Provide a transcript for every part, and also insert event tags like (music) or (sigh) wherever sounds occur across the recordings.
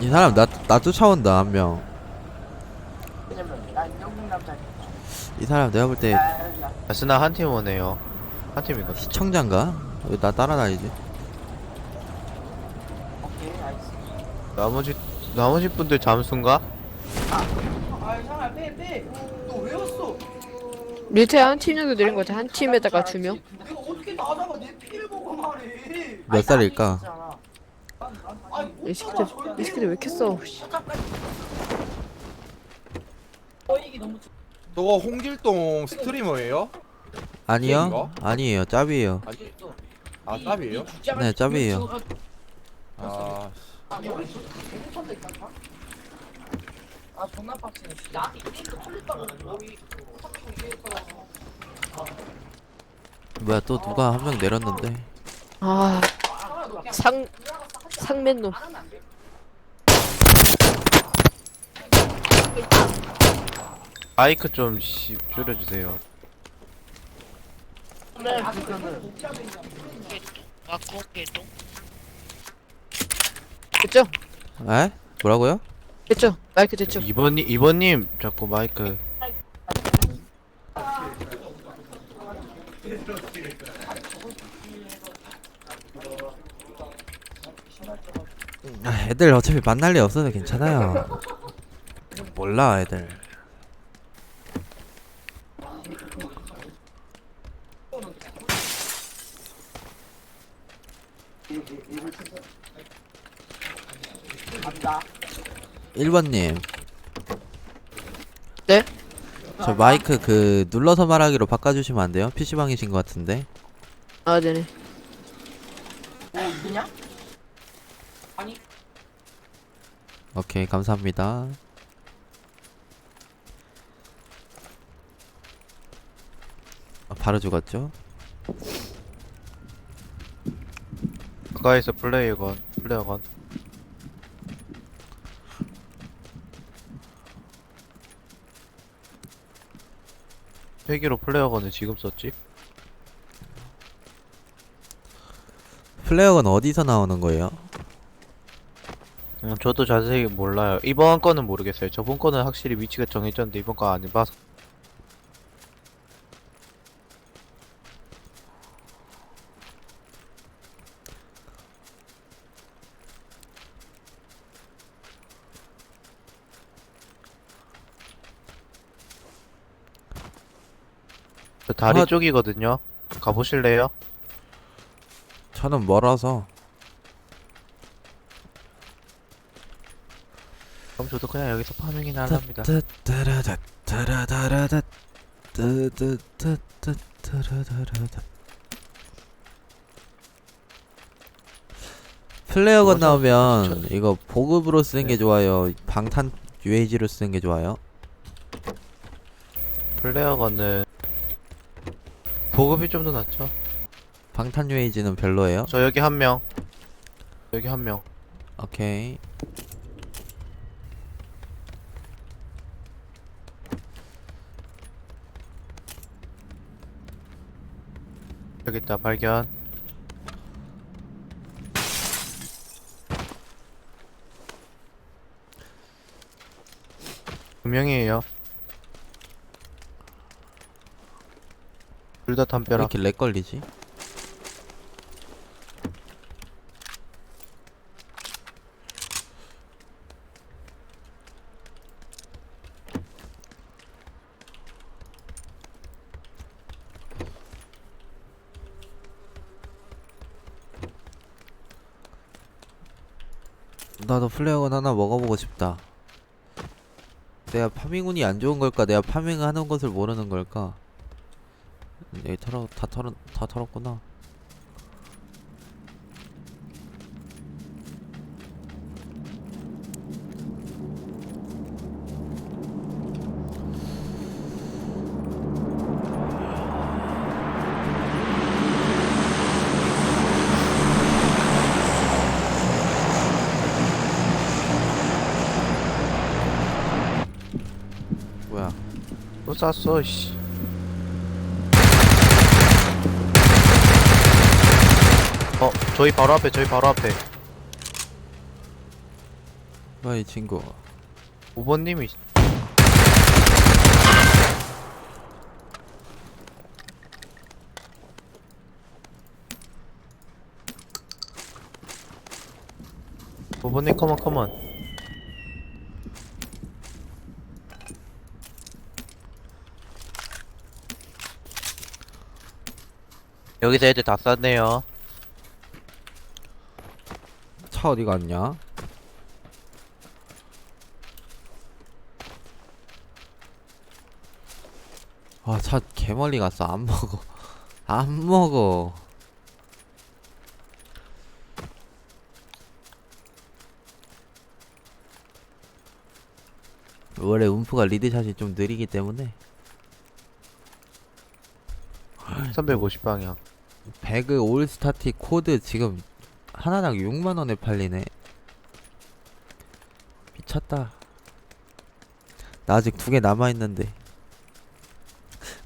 이 사람 나, 나 쫓아온다 한 명. 이 사람 내가 볼 때 아스나 한 팀 오네요. 한 팀이거든. 시청자인가? 왜 나 따라다니지? 나머지 나머지 분들 잠수인가? 아, 이상아, 빼, 빼. 너왜 왔어? 밑에 한팀 정도 내린 것 같아. 한 팀에다가 두 명. 내가 어떻게 나다가 내 피를 보고 말해? 몇 살일까? 아니, 뭐이 새끼들, 이 새끼들 왜 이렇게 써? 씨. 저거 홍길동 스트리머예요? 아니요? 아니에요. 짭이에요. 아 짭이에요? 네, 짭이에요. 아 아, 존나 빡치네. 머리. 뭐야 또 누가 한 명 내렸는데? 아, 상, 상맨놈. 마이크 좀 씨, 줄여주세요. 됐죠? 에? 뭐라고요? 됐죠? 마이크 됐죠? 이번님 이번님 자꾸 마이크 아, 애들 어차피 만날 일 없어서 괜찮아요. 몰라 애들. 간다. 1번님. 네? 저 마이크 그 눌러서 말하기로 바꿔주시면 안 돼요? PC방이신 것 같은데. 아, 네네. 뭐, 이거냐? 오케이 감사합니다. 아, 바로 죽었죠? 가까이서 플레이건 플레어건 회기로 플레어건을 지금 썼지? 플레어건 어디서 나오는 거예요? 음, 저도 자세히 몰라요. 이번 거는 모르겠어요. 저번 거는 확실히 위치가 정해졌는데 이번 거 안 해봐서 저 다리 아. 쪽이거든요. 가보실래요? 저는 멀어서 그럼 저도 그냥 여기서 파밍이나 하랍니다. 따따따라다, 따라다라다, 따따따따, 따라다라다. 플레어건 맞아. 나오면 이거 보급으로 쓰는 게 좋아요. 방탄 UAG로 쓰는 게 좋아요. 플레어건은 보급이 좀 더 낫죠. 방탄 UAG는 별로예요. 저 여기 한 명. 여기 한 명. 오케이. 여기 있다 발견. 두 명이에요. 둘 다 왜 담벼락. 이렇게 렉 걸리지? 나도 플레어건 하나 먹어보고 싶다. 내가 파밍운이 안 좋은 걸까? 내가 파밍하는 것을 모르는 걸까? 여기 털어 다 털어 다 털었구나. 뭐야? 또 쐈어 씨. 어 저희 바로 앞에 저희 바로 앞에. 뭐야 이 친구 5번님이 오번님 컴온 컴온 여기서 애들 다 쌌네요 차 어디 갔냐? 아, 차 개멀리 갔어. 안 먹어. (laughs) 안 먹어. 원래 움프가 리드샷이 좀 느리기 때문에 350 방향 배그 올스타틱 코드 지금 하나당 6만원에 팔리네. 미쳤다. 나 아직 두 개 남아있는데.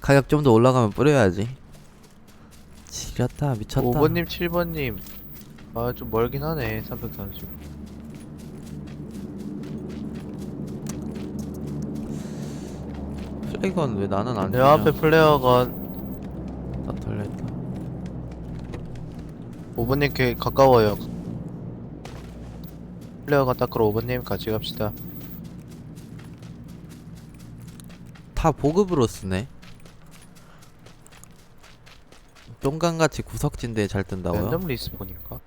가격 좀 더 올라가면 뿌려야지. 지렸다 미쳤다. 5번님 7번님. 아 좀 멀긴 하네 330 플레이건 왜 나는 안내 주냐? 앞에 플레어건 나 털렸다 5번님 개 가까워요 플레어건 닦으러 5번님 같이 갑시다 다 보급으로 쓰네 똥강같이 구석진데 잘 뜬다고요? 랜덤 리스폰인가?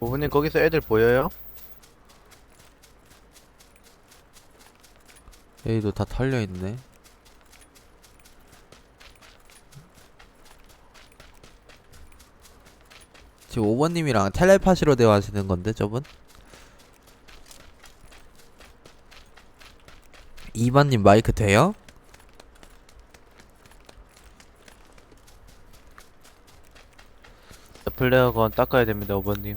5번님 거기서 애들 보여요? 여기도 다 털려있네 지금 5번님이랑 텔레파시로 대화하시는 건데 저분? 2번님 마이크 돼요? 플레어건 닦아야 됩니다 5번님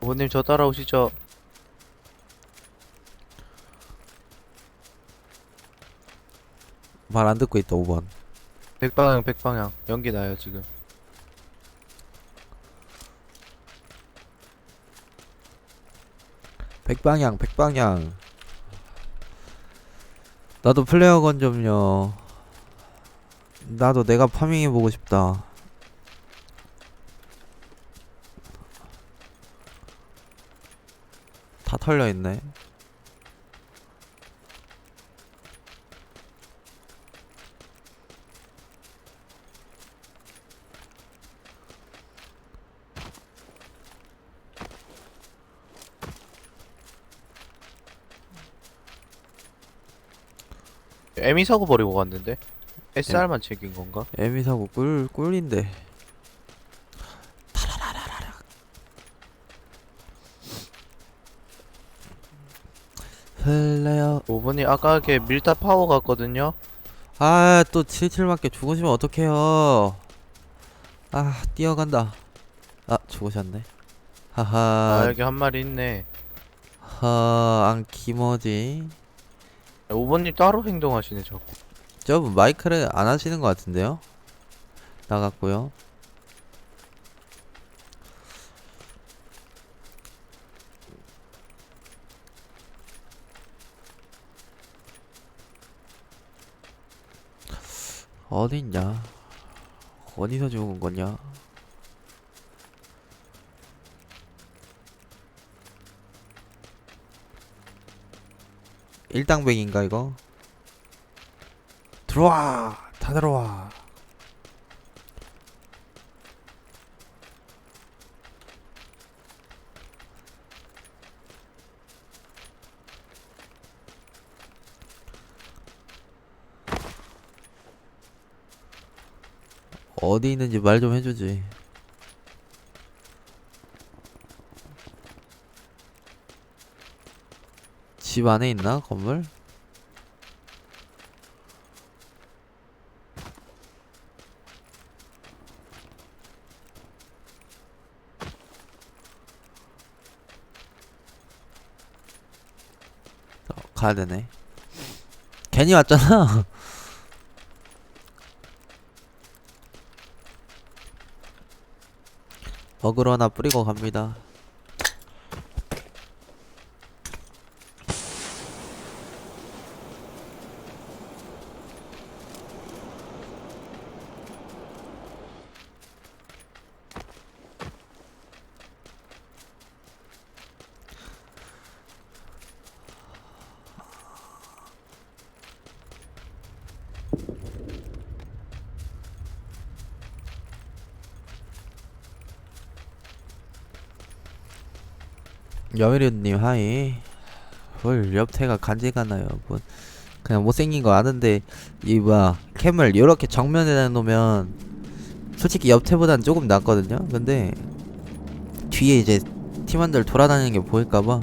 오버님 저 따라오시죠 말 안 듣고 있다 5번. 백방향 백방향. 연기 나요 지금. 백방향 백방향. 나도 플레어건 좀요. 나도 내가 파밍해 보고 싶다. 다 털려 있네 에미 사고 버리고 갔는데? SR만 챙긴 건가? 에미 사고 꿀 꿀인데. 플레어 5번이 아까 게 밀타 파워 갔거든요? 아 또 77 맞게 죽으시면 어떡해요? 아 뛰어간다. 아 죽으셨네. 아 하하 여기 한 마리 있네. 하 안 기머지 5번님 따로 행동하시네 자꾸 저분 마이크를 안 하시는 것 같은데요? 나갔고요. 어딨냐? 어디서 죽은 거냐 일당백인가 이거? 들어와 다 들어와. 어디 있는지 말 좀 해주지 집 안에 있나 건물? 가야 되네. 괜히 왔잖아. (laughs) 어그로 하나 뿌리고 갑니다. 여미류님 하이. 뭘 옆태가 간지가나요? 뭐 그냥 못생긴 거 아는데 이 뭐야 캠을 이렇게 정면에 놓으면 솔직히 옆태보단 조금 낫거든요. 근데 뒤에 이제 팀원들 돌아다니는 게 보일까봐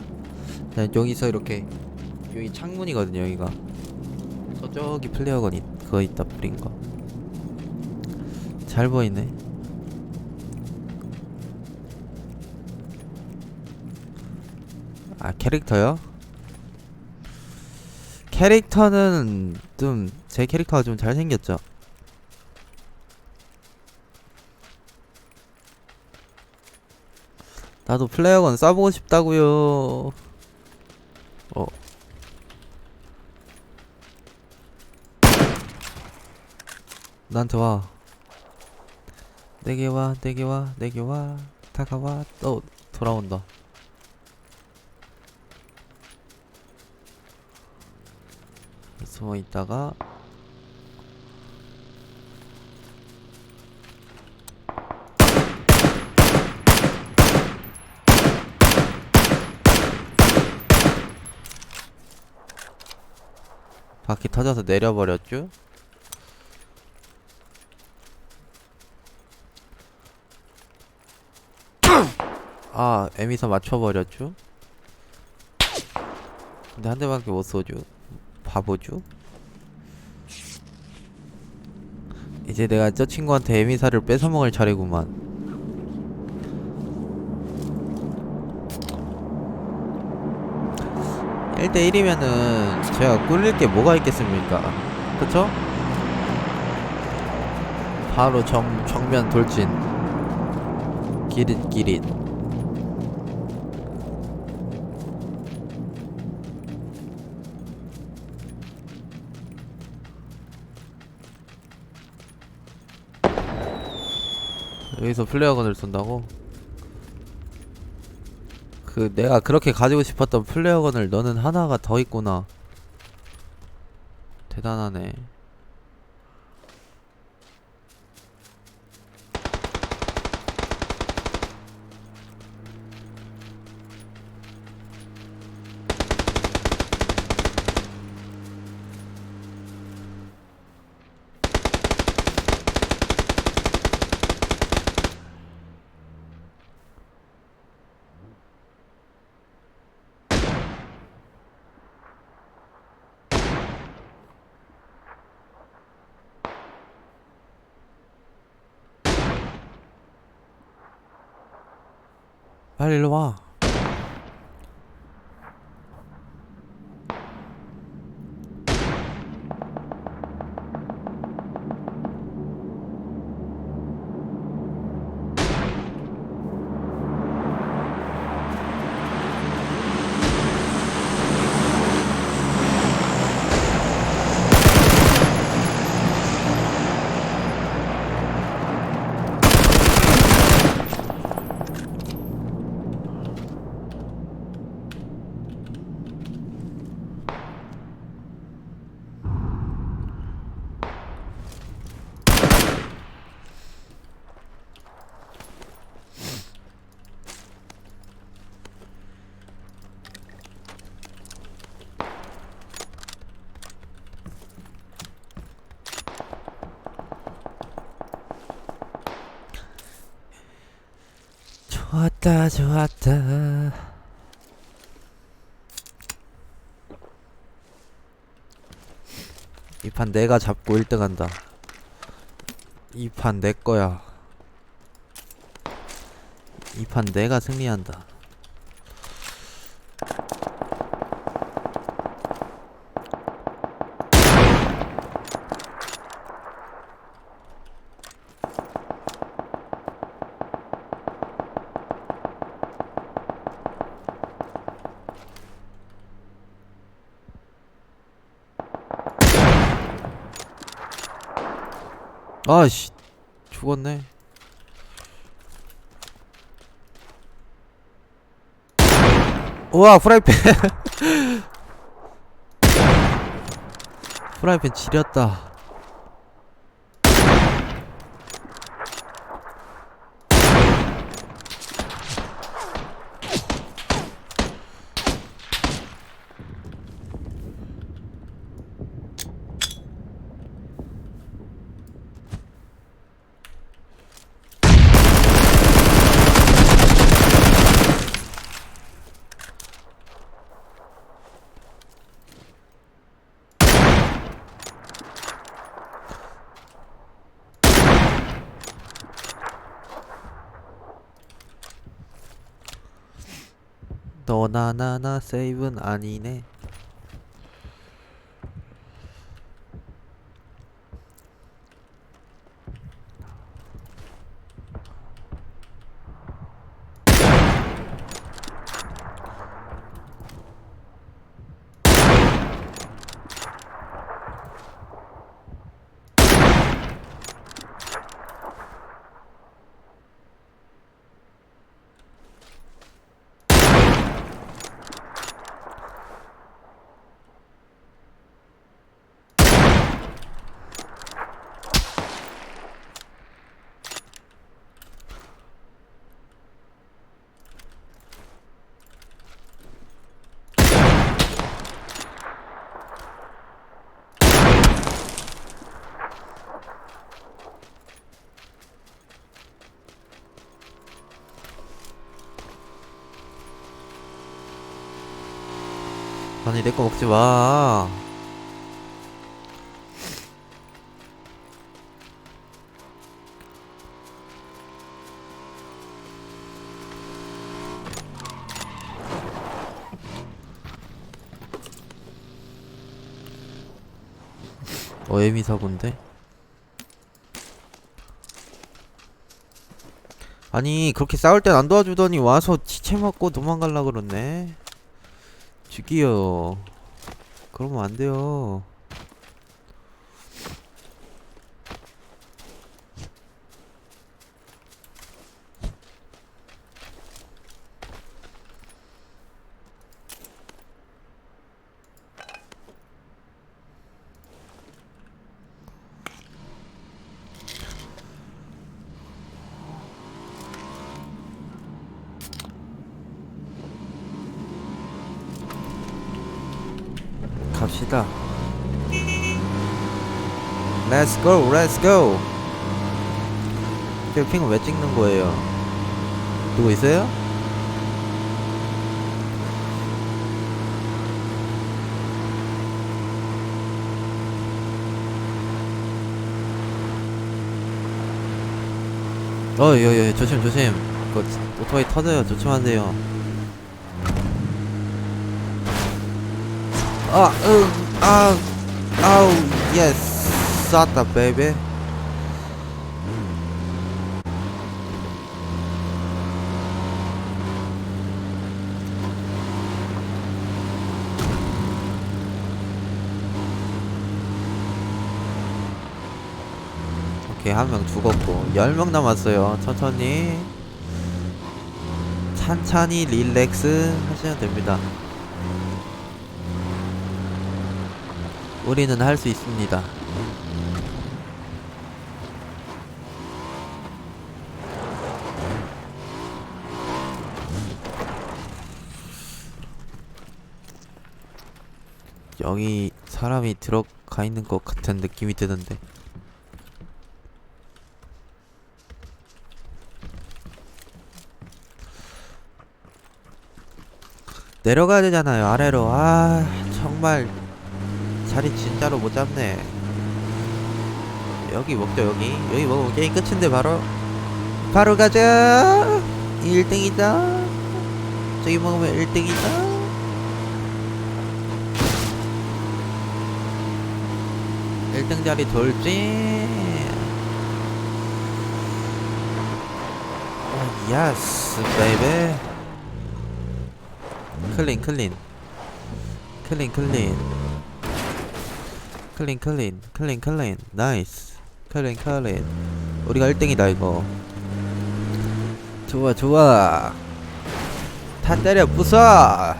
그냥 여기서 이렇게 여기 창문이거든요. 여기가 저쪽이 플레어건 있, 그거 있다 뿌린 거. 잘 보이네. 아 캐릭터요? 캐릭터는 좀 제 캐릭터가 좀 잘생겼죠. 나도 플레어건 써보고 싶다고요. 어. 나한테 와. 내게 와 내게 와 내게 와. 다가와. 또 돌아온다 숨어 있다가 바퀴 터져서 내려버렸죠? (clears throat) 아, 에미서 맞춰버렸죠? 근데 한 대밖에 못 쏘죠. 바보죠? 이제 내가 저 친구한테 에미사를 뺏어먹을 차례구만. 일대일이면은 제가 꿀릴 게 뭐가 있겠습니까? 그쵸? 바로 정, 정면 돌진. 기릿기릿. 여기서 플레어건을 쏜다고? 그 내가 그렇게 가지고 싶었던 플레어건을 너는 하나가 더 있구나 대단하네 빨리 일로 와 좋았다 좋았다. 이 판 내가 잡고 1등 한다. 이 판 내 거야. 이 판 내가 승리한다 아씨 죽었네. 우와 프라이팬. (laughs) 프라이팬 지렸다 너나 나나 세이브는 아니네 아니 내 거 먹지 마. 어 에미 사고인데? 아니 그렇게 싸울 땐 안 도와주더니 와서 지체 맞고 도망갈라 그러네 죽이요. 그러면 안 돼요 갑시다. Let's go, let's go. 핑을 왜 찍는 거예요? 누구 있어요? 어, 여, 여, 조심, 조심. 그 오토바이 터져요. 조심하세요. 아, 응, 아, 아우, 예스, 쐈다, 베이비. 오케이, 한 명 죽었고, 열명 남았어요. 천천히. 찬찬히 릴렉스 하시면 됩니다. 우리는 할 수 있습니다. 여기 사람이 들어가 있는 것 같은 느낌이 드는데. 내려가야 되잖아요, 아래로. 아, 정말 자리 진짜로 못 잡네. 여기 먹죠 여기. 여기 먹으면 게임 끝인데 바로 바로 가자. 1등이다. 저기 먹으면 1등이다. 일등 자리 돌지. 아, 예스, 베이베. 클린, 클린. 클린, 클린. 클린 클린 클린 클린 나이스 클린 클린 우리가 1등이다 이거 좋아 좋아 다 때려 부숴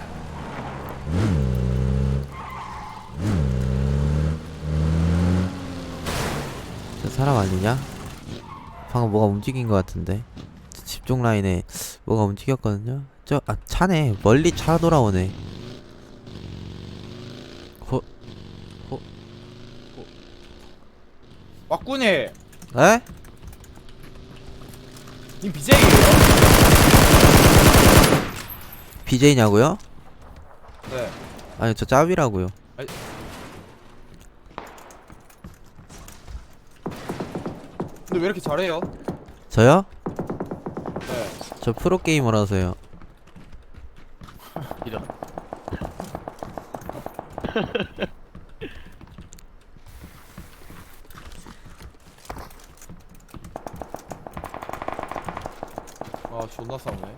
사람 아니냐? 방금 뭐가 움직인 것 같은데 저 집중 라인에 뭐가 움직였거든요 저 아 차네 멀리 차 돌아오네 어? 왁군이 에? 님 BJ예요? BJ냐고요? 네 아니 저 짭이라고요 근데 왜 이렇게 잘해요? 저요? 네 저 프로게이머라서요 (laughs) 이런. (laughs) 아 존나 싸우네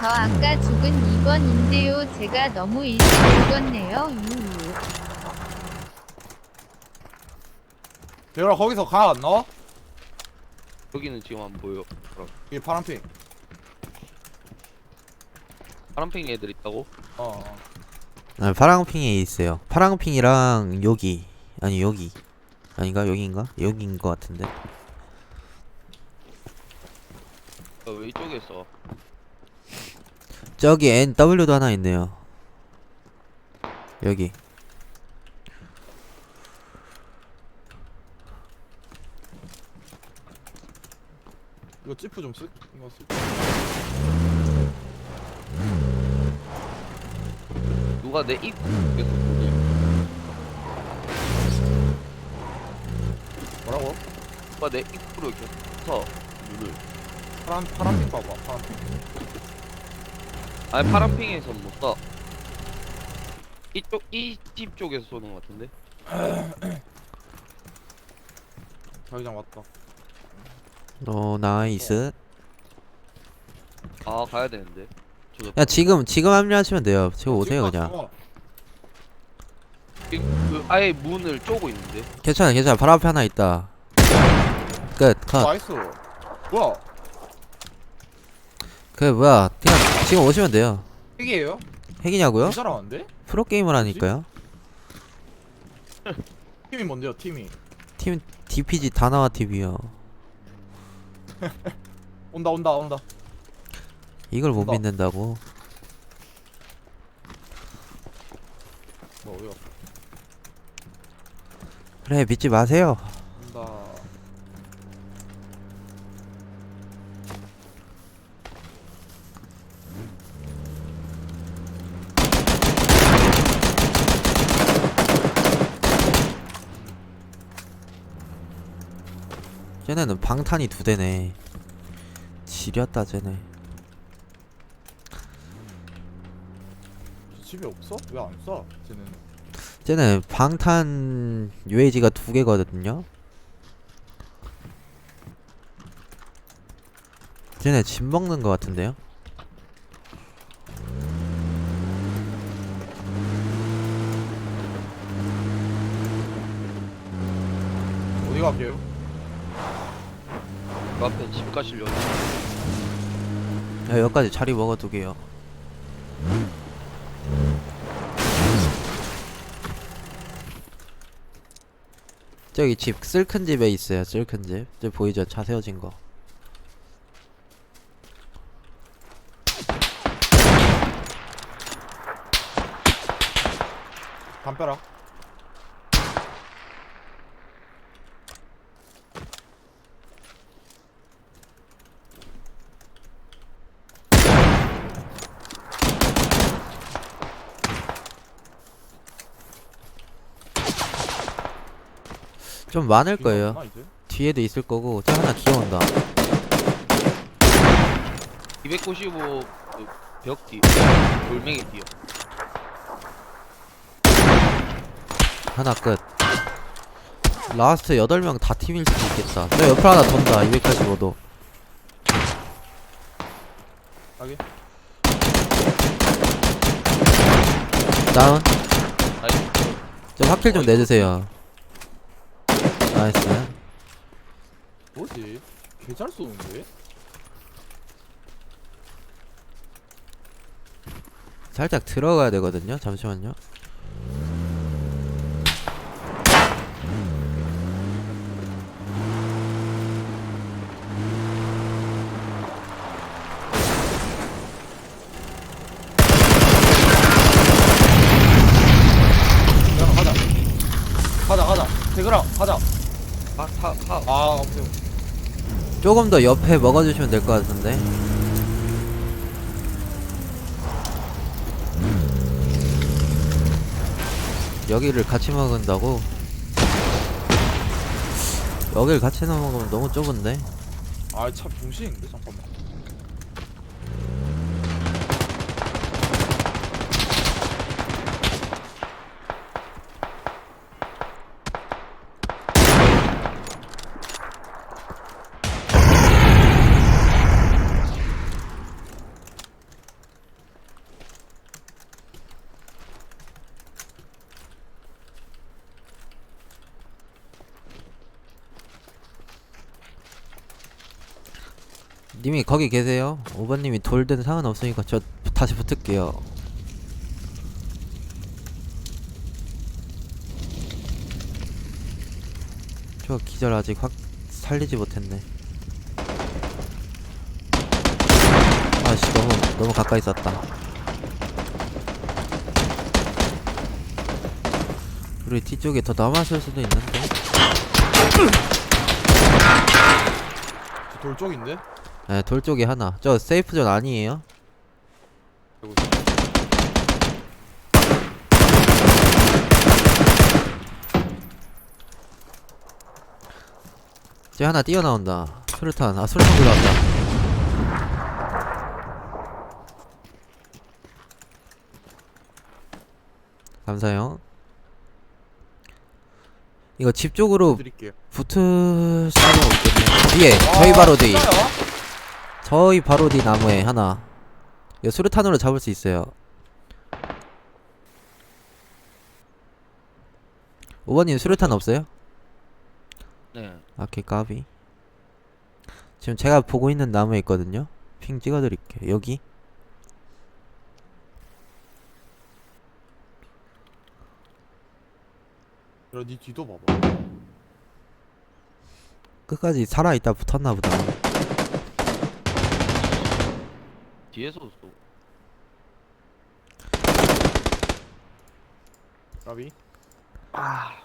저 아까 죽은 2번인데요. 제가 너무 일찍 죽었네요. 유 유. 대열아 거기서 가안 나와? 여기는 지금 안 보여. 그럼 이게 파란핑 파란팽이 애들 있다고? 어, 어. 아, 파랑핑에 있어요 파랑핑이랑 여기 아니 여기 아닌가 여기인가 여기인 것 같은데 어, 왜 이쪽에 있어? 저기 NW도 하나 있네요 여기 이거 찌프 좀 쓰? 이거 쓰 누가 내 입구에서 보니? 뭐라고? 누가 내 입구로 이렇게 서 눈을. 파란, 파란핑 봐봐 파란핑 아니 파란팽이에서 못 써. 이쪽 이 집 쪽에서 쏘는 것 같은데? 자기장 왔다 어 나이스. 아 가야 되는데. 저도 야 지금 지금 합류하시면 돼요. 지금 오세요 그냥. 왔어. 그, 그 아예 문을 쪼고 있는데. 괜찮아 괜찮아. 바로 앞에 하나 있다. 끝컷. 나이스. 뭐야? 그 뭐야. 그냥 지금 오시면 돼요. 핵이에요? 핵이냐고요? 이 잘하는데? 프로게이머 라니까요. (laughs) 팀이 뭔데요 팀이? 팀 DPG 다나와 TV요 온다 온다 온다. 이걸 못. 믿는다고? 뭐요 그래 믿지 마세요 온다 쟤네는 방탄이 두 대네 지렸다 쟤네 집에 없어? 왜안 쏴? 쟤네는 쟤네 방탄 UAG가 두 개거든요 쟤네 집 먹는 거 같은데요? 어디 갈게요? 집 가시려고. 야 여기까지 자리 먹어두게요. 저기 집 쓸큰 집에 있어요 쓸큰 집. 저기 보이죠? 차 세워진 거. 담벼락 좀 많을 거예요? 뒤에도 있을 거고 저 하나 기어온다. 295 그, 벽 뒤. 돌멩이 뒤요. 하나 끝. 라스트 8명 다 팀일 수도 있겠다. 저 옆으로 하나 돈다 285도. 여기 다운. 저저 확킬 좀 내주세요 나이스 뭐지? 개 잘 쏘는데? 살짝 들어가야 되거든요 잠시만요 가자. 가자, 가자. 대그랑 가자. 아 타 타 아, 오케이. 조금 더 옆에 먹어주시면 될 것 같은데 여기를 같이 먹은다고? 여기를 같이 먹으면 너무 좁은데? 아, 차 병신인데? 잠깐만. 님이 거기 계세요? 5번님이 돌든 상관없으니까 저 다시 붙을게요 저 기절 아직 확 살리지 못했네 아씨 너무 너무 가까이 쐈다 우리 뒤쪽에 더 남았을 수도 있는데 저돌 쪽인데? 네, 돌 쪽에 하나. 저 세이프존 아니에요? 쟤 하나 뛰어나온다. 수류탄. 아, 수류탄 들어왔다. 감사해요. 이거 집 쪽으로 드릴게요. 붙을 수는 없겠네. 뒤에, 저희 바로 뒤. 진짜요? 저희 바로 뒤 나무에 하나. 이거 수류탄으로 잡을 수 있어요. 5번님 수류탄 없어요? 네 아케 까비 지금 제가 보고 있는 나무에 있거든요 핑 찍어드릴게요 여기 야, 니 뒤도 봐봐. 끝까지 살아있다 붙었나보다 뒤에서 쏘 까비. 아